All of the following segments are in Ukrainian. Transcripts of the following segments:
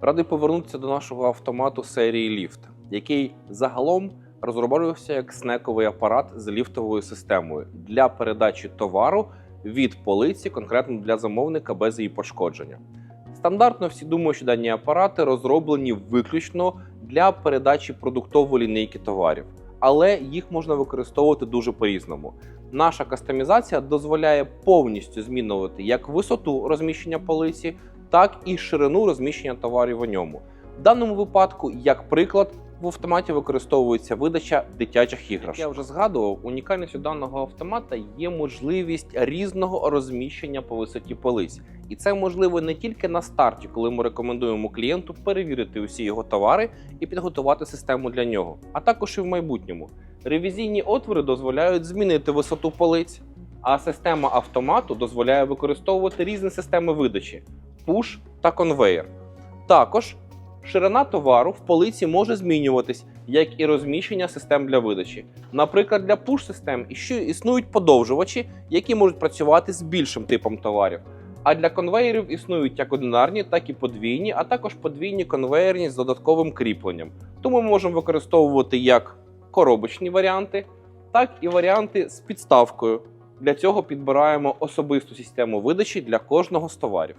Радий повернутися до нашого автомату серії ліфт, який загалом розроблювався як снековий апарат з ліфтовою системою для передачі товару від полиці конкретно для замовника без її пошкодження. Стандартно всі думають, що дані апарати розроблені виключно для передачі продуктової лінійки товарів, але їх можна використовувати дуже по-різному. Наша кастомізація дозволяє повністю змінювати як висоту розміщення полиці, так і ширину розміщення товарів у ньому. В даному випадку, як приклад, в автоматі використовується видача дитячих іграшок. Я вже згадував, унікальністю даного автомата є можливість різного розміщення по висоті полиць. І це можливо не тільки на старті, коли ми рекомендуємо клієнту перевірити усі його товари і підготувати систему для нього, а також і в майбутньому. Ревізійні отвори дозволяють змінити висоту полиць, а система автомату дозволяє використовувати різні системи видачі пуш та конвейер. Також ширина товару в полиці може змінюватись, як і розміщення систем для видачі. Наприклад, для пуш-систем існують подовжувачі, які можуть працювати з більшим типом товарів. А для конвеєрів існують як одинарні, так і подвійні, а також подвійні конвеєрні з додатковим кріпленням. Тому ми можемо використовувати як коробочні варіанти, так і варіанти з підставкою. Для цього підбираємо особисту систему видачі для кожного з товарів.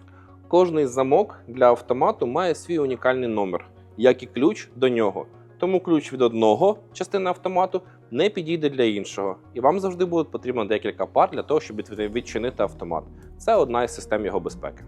Кожний замок для автомату має свій унікальний номер, як і ключ до нього. Тому ключ від одного частини автомату не підійде для іншого, і вам завжди буде потрібно декілька пар для того, щоб відчинити автомат. Це одна із систем його безпеки.